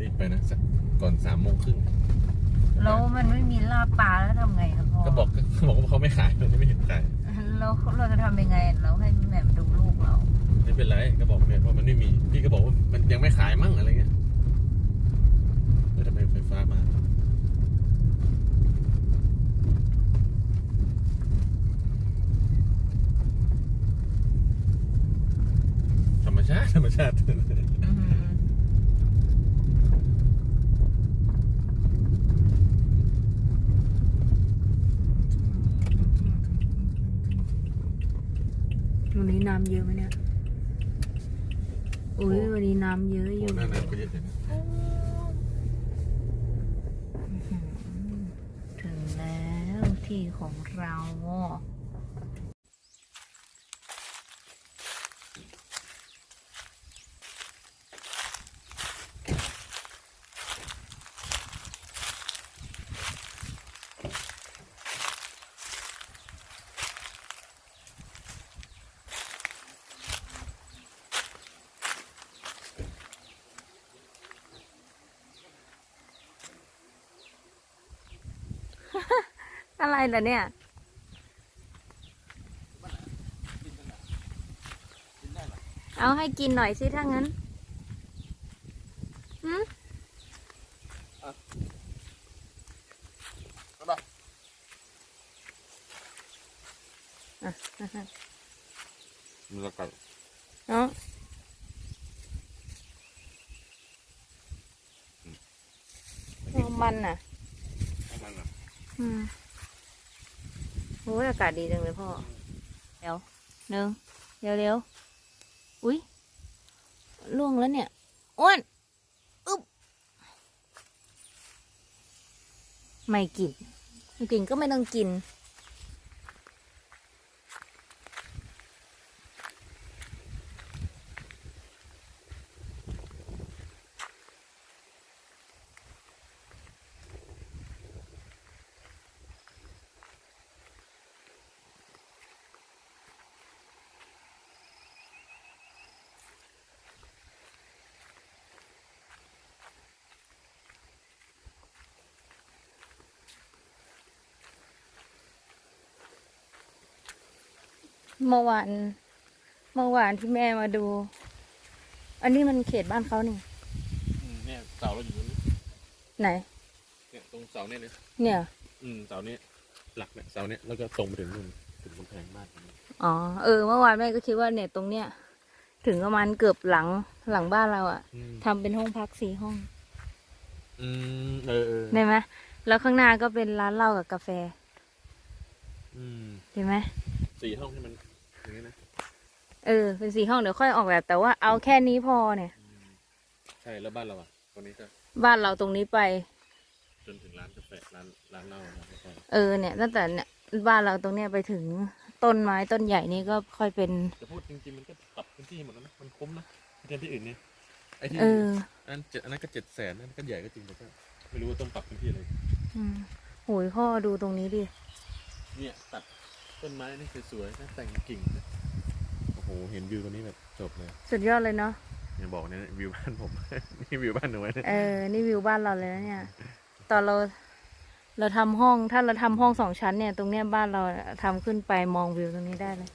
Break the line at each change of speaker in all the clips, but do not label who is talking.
รีบไปนะสักก่อนสามโมงครึ่ง
แล้วมันไม่มีลาบปลาแล้วทำไงครับพ่อ
ก็บอกก็บอกว่าเขาไม่ขายมันไม่เห็นขาย
เราเราจะทำยังไง เราให้แหม่มดูลูกเรา
ไม่เป็นไรก็บอกเนี่ยว่ามันไม่มี พี่ก็บอกว่ามันยังไม่ขายมั่งอะไรเงี้ยแล้วทำไมไฟฟ้ามาธรรมชาติธรรมชาติ
อือหือ วันนี้น้ำเยอะไหมเนี่ยอุ้ยวันนี้น้ำเยอะอ
โอ้
ยู่
หน้าหนาวก็เยอะเลยนะ
ถึงแล้วที่ของเรา อะไรล่ะเนี่ยเอาให้กินหน่อยสิถ้างั้นหืม
มันจะกัด
เนาะเอามันน่ะ
เอามันอะ
อืม โอ้ยอากาศดีจังเลยพ่อ เดี๋ยวหนึ่งเร็วเร็วอุ้ยล่วงแล้วเนี่ยอ้วนอึ๊บไม่กินไม่กินก็ไม่ต้องกิน เมื่อวานเมื่อวานที่แม่มาดู อันนี้มันเขตบ้านเขานี่
อืมเนี่ยเสาเราอยู่ตรงนี้
ไหน
เนี่ยตรงเสาเนี่ยเลย
เนี่ย
อืมเสาเนี้ยหลักเนี่ยเสาเนี้ยแล้วก็ตรงไปถึงนู่นถึงกำแพงบ้านตรงนี้
อ๋อ เออ เมื่อวานแม่ก็คิดว่าเนี่ยตรงเนี้ยถึงประมาณเกือบหลังหลังบ้านเราอะ
อืม
ทำเป็นห้องพักสี่ห้อง
อืมเออเออ
ได้ไหมแล้วข้างหน้าก็เป็นร้านเหล้ากับกาแฟ
อืม
เห็นไหม
สี่ห้องให้มัน อย่างนี้นะ
เออเป็นสี่ห้องเดี๋ยวค่อยออกแบบแต่ว่าเอาแค่นี้พอเนี่ย
ใช่แล้วบ้านเราอะตรงนี้ก็
บ้านเราตรงนี้ไป
จนถึงร้านกาแฟร้านร้านเหล้าร้านกาแฟ
เออเนี่ยตั้งแต่เนี่ยบ้านเราตรงเนี้ยไปถึงต้นไม้ต้นใหญ่นี่ก็ค่อยเป็น
จะพูดจริงๆมันก็ปรับพื้นที่หมดแล้วนะมันคุ้มนะไม่ใช่ที่อื่นเนี่ยไอ้ที่
เออ
อันนั้นเจ็ดอันนั้นก็เจ็ดแสนนั่นก็ใหญ่ก็จริงแต่ก็ไม่รู้ว่าต้องปรับพื้นที่อะไร
อืมโหยพ่อดูตรงนี้ดิ
เนี่ยตัด ต้นไม้นี่สวยๆนะแต่งกิ่งนะโอ้โห เห็นวิวตรงนี้แบบจบเลย
สุดยอดเลยเนาะ
อย่าบอกเนี่ยวิวบ้านผม นี่วิวบ้านหนูไว้เนี่ย
เออ นี่วิวบ้านเราเลยนะเนี่ย ตอนเรา เราทำห้อง ถ้าเราทำห้องสองชั้นเนี่ย ตรงเนี้ยบ้านเราทำขึ้นไปมองวิวตรงนี้ได้เลย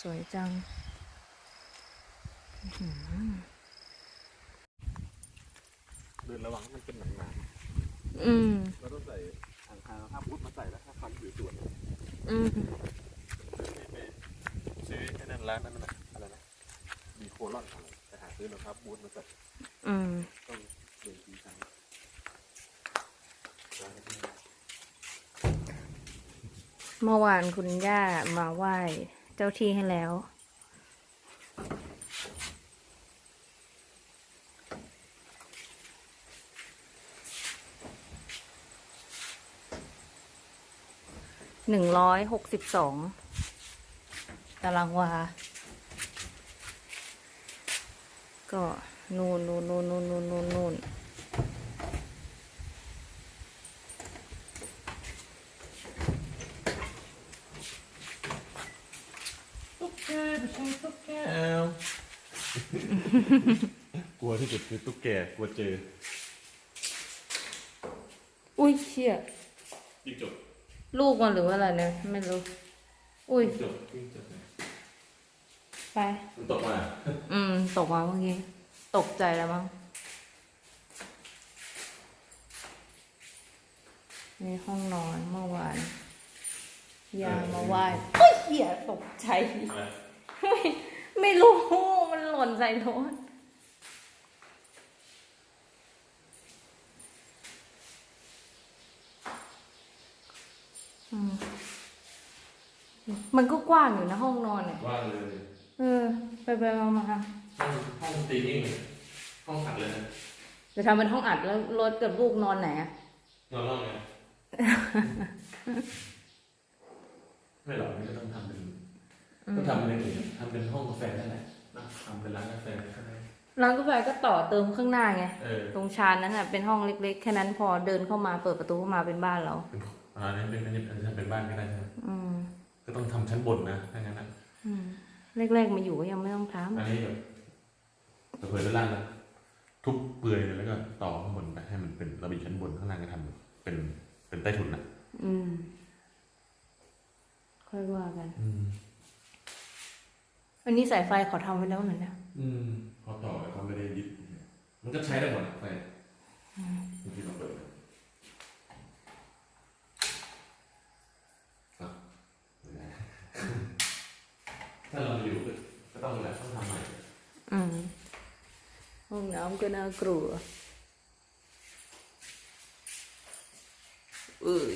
สวยจังอื้อหือ
เดินระวังให้มันเป็นหนัง
อืม
ๆเราต้องใส่ท ถ้าพุทธมาใส่แล้วถ้าฟันอยู่ส่วน
อืม
ไปซื้อแค่นั้นร้านนั้นน่ะอะไรนะมีโคลอนอะไรไปหาซื้อรองเท้าบูทมาใส่
อืม
ต้องเดินทีทางร้านนี้
เมื่อวานคุณย่ามาไหว้เจ้าที่ให้แล้ว หนึ่งร้อยหกสิบสองตารางวา ก็นูนนูนนูนนูนนูนนูนนูน
ตุ๊กแกไม่ใช่ตุ๊กแกกลัวที่สุดคือตุ๊กแกกลัวเจอ
อุ้ยเชี่ย
ยิ่งจบ
ลูกมันหรือว่าอะไรเนี่ยไม่รู้ อุ้ย
ยิ่งจบยิ่งจบ
ไป
มันตกมา
อืม ตกมาเมื่อกี้ ตกใจแล้วมั้งนี่ห้องนอนเมื่อวาน ยามาไหว้เฮ้ยเหี้ยตกใจ
อะไร
ไม่ไม่รู้ มันหล่นใส่รถ มันก็กว้างอยู่นะห้องนอนเนี่ย
ว่าเลย
เออ ไปไปมามา
ห้องห้องตีนิ่งเลยห้องขัดเลยนะ
จะทำเป็นห้องอัดแล้วรถกับลูกนอนไหนอะ
นอนนอกไงไม่หรอกไม่ต้องทำเป็นก็ทำเป็นอย่างอื่นทำเป็นห้องกาแฟนั่นแหละนะทำเป็นร้านกาแฟก็ได้
ร้านกาแฟก็ต่อเติมข้างหน้าไง
เออ
ตรงชานนั้นอะเป็นห้องเล็กๆแค่นั้นพอเดินเข้ามาเปิดประตูเข้ามาเป็นบ้านเรา
เป็นอ่าอันนี้เป็นอันนี้อันนี้ทำเป็นบ้านก็ได้ใช่ไหม
อืม
ก็ต้องทำชั้นบนนะถ้างั้นนะ
อืมแรกๆมาอยู่ก็ยังไม่ต้องท
อันนี้แบบเผยด้านล่างนะทุบเปลือยเลยแล้วก็ต่อข้างบนไปให้มันเป็นระเบียงชั้นบนข้างล่างก็ทำเป็นเป็นใต้ถุนนะำ
อืม ค่อยว่ากัน
อืม
อันนี้สายไฟเขาทำไว้แล้วเหมือนนะ
อืมพอต่อแล้วเขาไม่ได้ยึดมันก็ใช้ได้หมดอะไฟบางทีเราเปิดอะไม่ได้ถ้าเราอยู่ก็ก็ต้องแหละต้องทำใหม่
อืมห้องน้ำ ก็น่ากลัวเอ้ย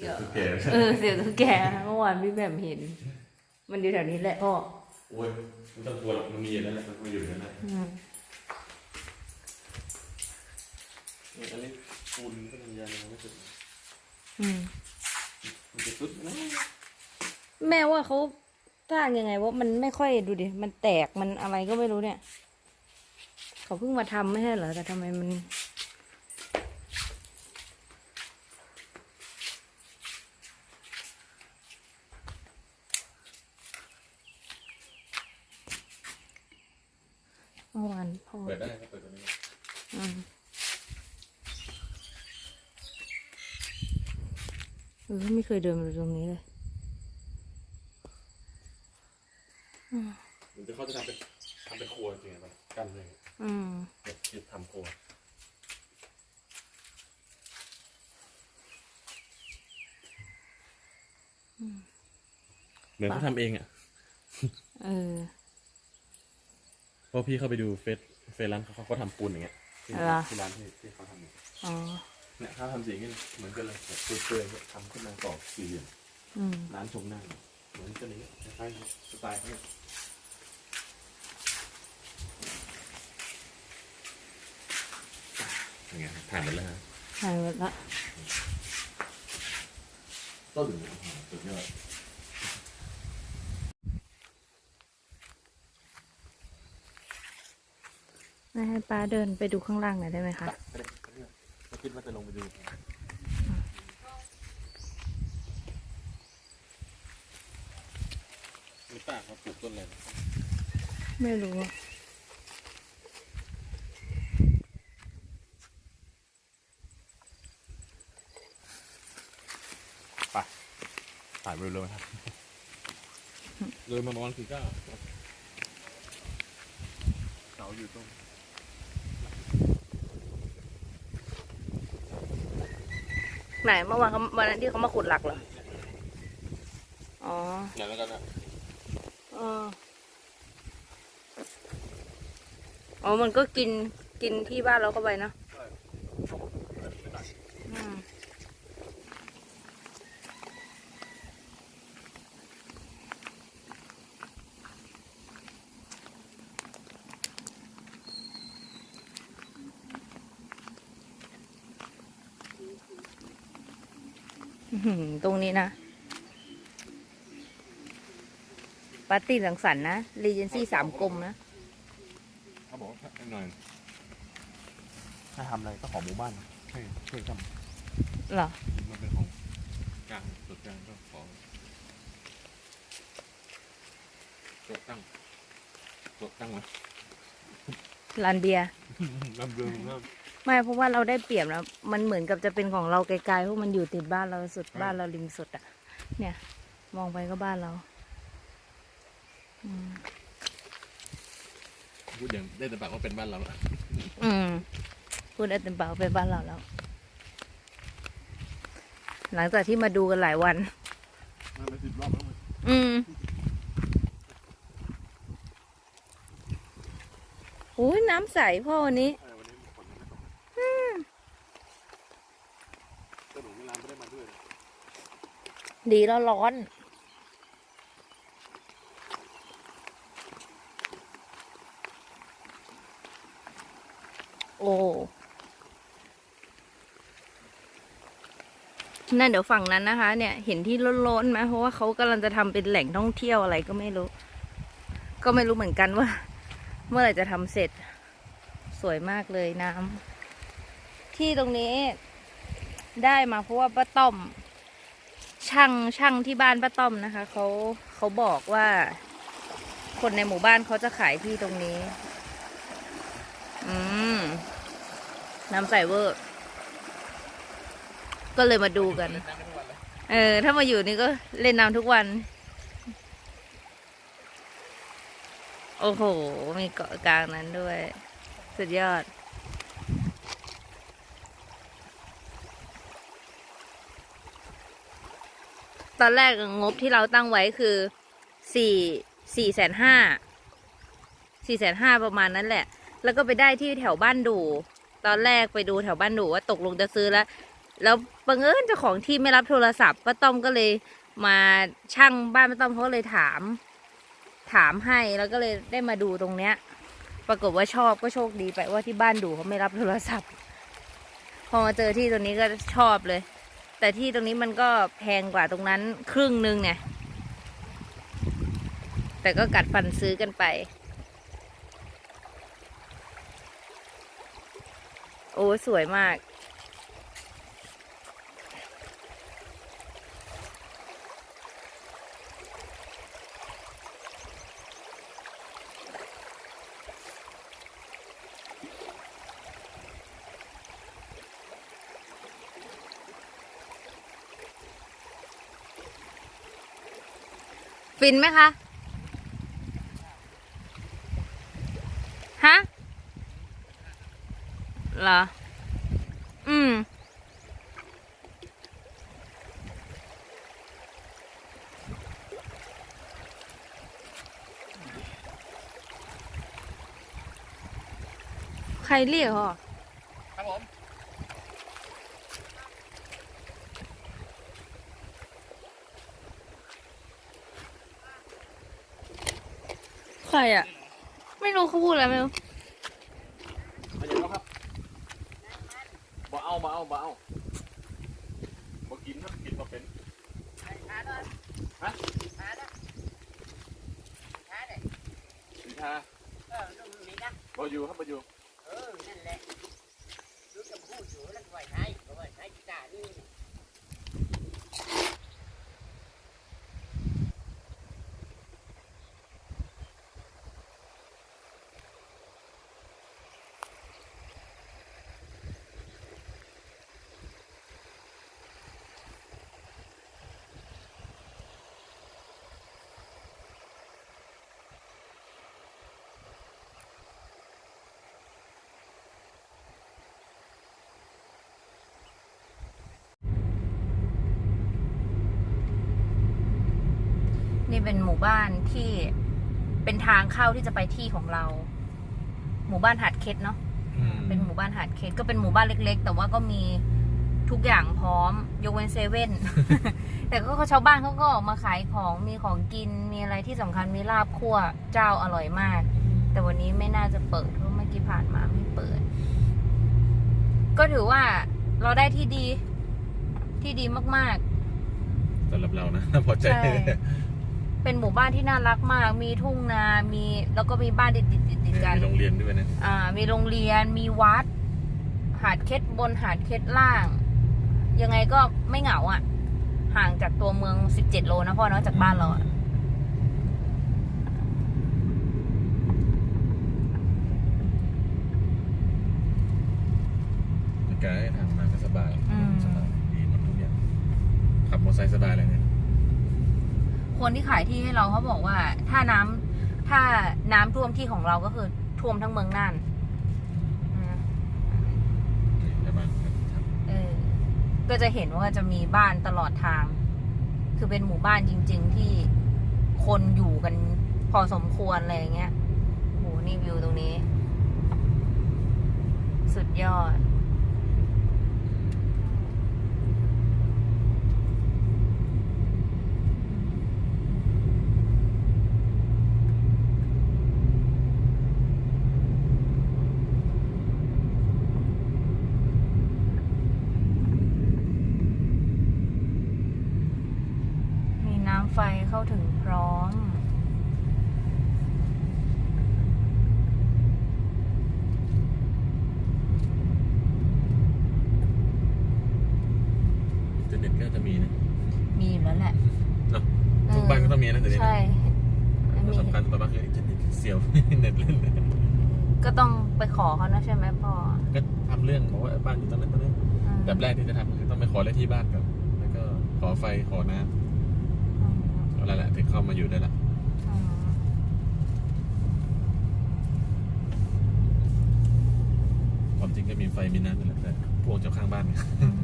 อย่า
คือแก
เออเสียงตุ๊กแกเมื่อวานพี่แบบเห็น มันอยู่แถวนี้แหละพ่อ
โอ้ยไม่ต้องกลัวหรอกมันมีอยู่นั่นแหละมันมาอยู่นั่นแหละ
อืม
อันนี้ปูนก็มียายังไม่สุด
อืม
มันจะสุดนะ
แม่ว่าเขาสร้างยังไงว่ามันไม่ค่อยดูดิมันแตกมันอะไรก็ไม่รู้เนี่ย เขาเพิ่งมาทำไม่ใช่เหรอ แต่ทำไมมัน เมื่อวานพ่อ
เปิดได้ก็เปิดตรงนี้
อืมเออไม่เคยเดินมาตรงนี้เลย
มันจะเขาจะทำเป็นทำเป็นครัวจริงๆป่ะกั้นเลย
อืม
แบบคิดทำครัวเหมือนเขาทำเองอะ
เออ
เพราะพี่เข้าไปดูเฟซเฟซร้านเขาเขาทำปูนอย่างเงี้ยที่
เหรอ
ที่ร้านที่ที่เขาทำเนี่ย
อ๋อ
เนี่ยเขาทำสีอย่างเงี้ยเหมือนกันเลยแบบเปื่อยๆเนี่ยทำขึ้นมาต่อสี่เหลี่ยม
อืม
ร้านชมหน้าเหมือนกันนี้คล้ายๆสไตล์เขาเนี่ย ยังไงผ่านหมดแล้วฮะ
หายหมดละ
ต้นสุดยอด
ไม่ให้ป้าเดินไปดูข้างล่างหน่อยได้ไหมคะ
ไม่คิดว่าจะลงไปดูไม่ทราบเขาปลูกต้นอะไร
ไม่รู้อะ
ถ่ายไปเลยครับเลยมาประมาณสี่เก้าเสาอยู่ตรง
ไหนเมื่อวานเขาวันนั้นที่เขามาขุดหลักเหรอ อ๋อ
ไหนแล้วกันนะ
เอออ๋อ มันก็กินกินที่บ้านเราเข้าไปเนอะอืมอื้อหือ ตรงนี้นะปาร์ตี้สังสรรค์นะรีเจนซี่สามกลมนะ
เขาบอกว่าให้หน่อยถ้าทำอะไรก็ขอหมู่บ้านให้ช่วยท
เหรอำ
มันเป็นของกลางส่วนกลางก็ขอตัวตั้งตัวตั้งไว้
ลานเบียร์
ลำเบืองครับ
ไม่เพราะว่าเราได้เปรียบแล้วมันเหมือนกับจะเป็นของเราไกลๆเพราะมันอยู่ติดบ้านเราสุดบ้านเราริมสุดอะเนี่ย มองไปก็บ้านเราอืม
พูดอย่างได้แต่ปากว่าเป็นบ้านเราแล้ว
อืมพูดได้เต็มปากว่าเป็นบ้านเราแล้ว หลังจากที่มาดูกันหลายวัน
มาเป็นสิบรอบแล้วมัน
อืมโอ้ยน้ำใสพ่อวันนี้
เออวันนี้ฝนไม่ตกแต่หนูไม่ร้านไม่ได้มาด้วย
ดีแล้วร้อน โอ้ นั่นเดี๋ยวฝั่งนั้นนะคะ เนี่ย เห็นที่ล้นๆไหมเพราะว่าเขากำลังจะทำเป็นแหล่งท่องเที่ยวอะไรก็ไม่รู้ ก็ไม่รู้เหมือนกันว่า เมื่อไหร่จะทำเสร็จ สวยมากเลยน้ำที่ตรงนี้ได้มาเพราะว่าป้าต้อม ช่างช่างที่บ้านป้าต้อมนะคะเขาเขาบอกว่า คนในหมู่บ้านเขาจะขายที่ตรงนี้ อืมน้ำใสเวอร์ ก็เลยมาดูกัน เออ ถ้ามาอยู่นี่ก็เล่นน้ำทุกวัน โอ้โห มีเกาะกลางนั้นด้วย สุดยอด ตอนแรกงบที่เราตั้งไว้คือสี่สี่แสนห้าสี่แสนห้าประมาณนั้นแหละ แล้วก็ไปได้ที่แถวบ้านดูตอนแรกไปดูแถวบ้านดูว่าตกลงจะซื้อแล้ว แล้วบังเอิญเจ้าของที่ไม่รับโทรศัพท์ป้าต้อมก็เลยมาช่างบ้านป้าต้อมเขาก็เลยถาม ถามให้แล้วก็เลยได้มาดูตรงเนี้ย ปรากฏว่าชอบก็โชคดีไปว่าที่บ้านดูเขาไม่รับโทรศัพท์ พอมาเจอที่ตรงนี้ก็ชอบเลย แต่ที่ตรงนี้มันก็แพงกว่าตรงนั้นครึ่งหนึ่งเนี่ย แต่ก็กัดฟันซื้อกันไป โอ้ สวยมาก ฟินไหมคะ ฮะ เหรอ อืม ใครเรียกเหรอ
ครับผม
ใครอะ ไม่รู้เขาพูดอะไรไม่รู้
มาอย่างแล้วครับบ่เอาบ่เอาบ่เอาบ่กินครับกินบ่เป็นฮะสิทาบ่อยู่ครับบ่อยู่
นี่เป็นหมู่บ้านที่เป็นทางเข้าที่จะไปที่ของเรา หมู่บ้านหาดเคสเนาะเป็นหมู่บ้านหาดเคสก็เป็นหมู่บ้านเล็ก ๆ แต่ว่าก็มีทุกอย่างพร้อมยกเว้นเซเว่นแต่ก็ชาวบ้านเขาก็ออกมาขายของมีของกินมีอะไรที่สำคัญมีลาบคั่วเจ้าอร่อยมาก แต่วันนี้ไม่น่าจะเปิดเพราะเมื่อกี้ผ่านมาไม่เปิด ก็ถือว่าเราได้ที่ดีที่ดีมาก
สำหรับเรานะพอ
ๆ
ใจ
ใช่ เป็นหมู่บ้านที่น่ารักมาก มีทุ่งนา มีแล้วก็มีบ้านติดติดติดกัน
มีโรงเรียนด้วยนะ
อ่า มีโรงเรียน มีวัด หาดเคสบนหาดเคสล่าง ยังไงก็ไม่เหงาอะ ห่างจากตัวเมืองสิบเจ็ดโลนะพ่อเนาะจากบ้านเราอ
การทางมาก็สบายสบายดีหมดทุกอย่างขับมอเตอร์ไซค์สบายเลยเนี่ย
คนที่ขายที่ให้เราเขาบอกว่า ถ้าน้ำถ้าน้ำท่วมที่ของเราก็คือท่วมทั้งเมืองน่านอืม
นี่ชาวบ้านก็
จะเห็นว่าจะมีบ้านตลอดทาง คือเป็นหมู่บ้านจริง ๆ ที่คนอยู่กันพอสมควรอะไรเงี้ยโหนี่วิวตรงนี้ สุดยอด มีน้ำไฟเข้าถึงพร้อมำ
อินเทอร์เน็ตก็จะ มีนะ
มีอยู่แล้วแหละ
เนาะทุกบ้านก็ต้องมีนะเดี๋ยวนี้นะ
ใช่อัน
ตัว
นี้
สำคัญต่อมาคืออินเทอร์เน็ตเสียวเน็ตเล่นเลย
ก็ต้องไปขอเขานะใช่ไหมพ่อ
ก็ทำเรื่องบอกว่าบ้านอยู่ตรงนั้นตรงนี้
อืม
แบบแรกที่จะทำคือต้องไปขอเลขที่บ้านก่อนแล้วก็ขอไฟขอน้
อืมำ
เอาละแหละถึงเข้ามาอยู่ได้ละ
อืม
ความจริงก็มีไฟมีน้ำนั่นแหละแต่พวกเจ้าข้างบ้านเนี่ย
อืม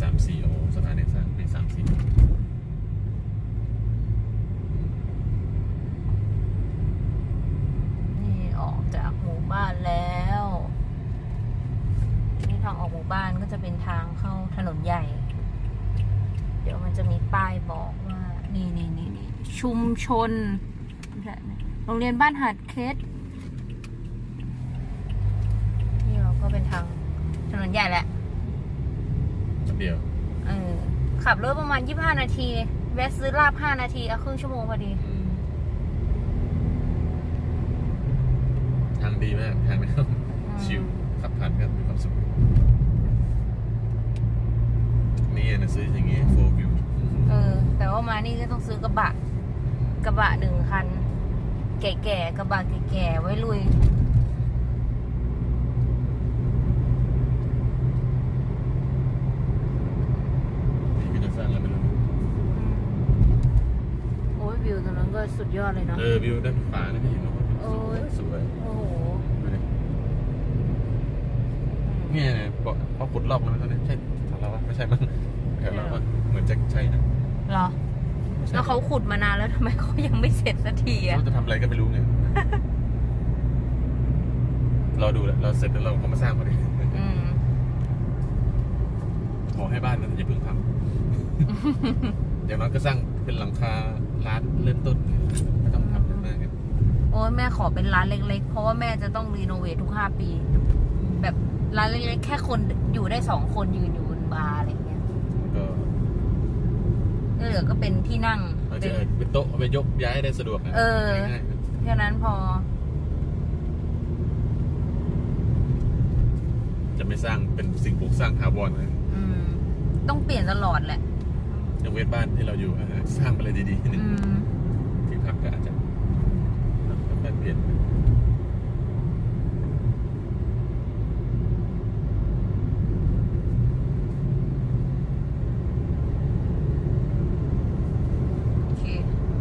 สามสี่โอ้สถานที่สร้างปีสามสี่
นี่ออกจากหมู่บ้านแล้ว นี่ทางออกหมู่บ้านก็จะเป็นทางเข้าถนนใหญ่ เดี๋ยวมันจะมีป้ายบอกว่า นี่นี่นี่นี่ชุมชน โรงเรียนบ้านหาดเคสนี่เราก็เป็นทางถนนใหญ่แหละ
เดียว
เออ ขับรถประมาณ 25 นาที แวะซื้อลาบ 5 นาที เอาครึ่งชั่วโมงพอดี
อืมทางดีมาก ทางนี้ชิวขับผ่านก็มีความสุข นี่นะซื้ออย่างงี้โฟวิว
เออ แต่ว่ามานี่ก็ต้องซื้อกระบะ กระบะหนึ่งคัน แก่ๆ กระบะแก่ๆ ไว้ลุย
นี่ก็จะสร้างแล้วไม่รู้
โอ้ยวิวตรงนั้นก็ สุดยอดเลยเนาะ
เออวิวด้านขวานี่ไม่เห็นหรอก
โอ้ย
สวย
โอ้โห
ดูดิเนี่ยพอพอขุดรอบมันตอนนี้ใช่ทางเราวะไม่ใช่มั้งแถวเราวะเหมือนจะใช่นะ
เหรอ
ไม่ใช่
แล้วเขาขุดมานานแล้วทำไมเขายังไม่เสร็จสักทีอะ
เขาจะทำอะไรก็ไม่รู้ไงรอดูแหละเราเสร็จแล้วเราก็มาสร้างพอดี
อืม
ขอให้บ้านนั้นอย่าเพิ่งพังอย่างน้อยก็สร้างเป็นหลังคาร้านเริ่มต้นไม่ต้องทำเป็นมากไง
โอ้ยแม่ขอเป็นร้านเล็ก ๆ เพราะว่าแม่จะต้องรีโนเวททุกห้าปี แบบร้านเล็กๆแค่คนอยู่ได้สองคนยืนอยู่บนบาร์อะไรเงี้ย
ก็
ที่เหลือก็เป็นที่นั่ง
อาจ
เป็
จะ
น
เป็นโต๊ะเอาไปยกย้ายได้สะดวกนะ
เออ
ง่ายๆนะ
แค่นั้นพอ
จะไม่สร้างเป็นสิ่งปลูกสร้างถาวรนะ
อืม ต้องเปลี่ยนตลอดแหละ
ยกเว้นบ้านที่เราอยู่อะสร้างไปเลยดีๆหนึ่ง
อืม
ที่พักก็อาจจะ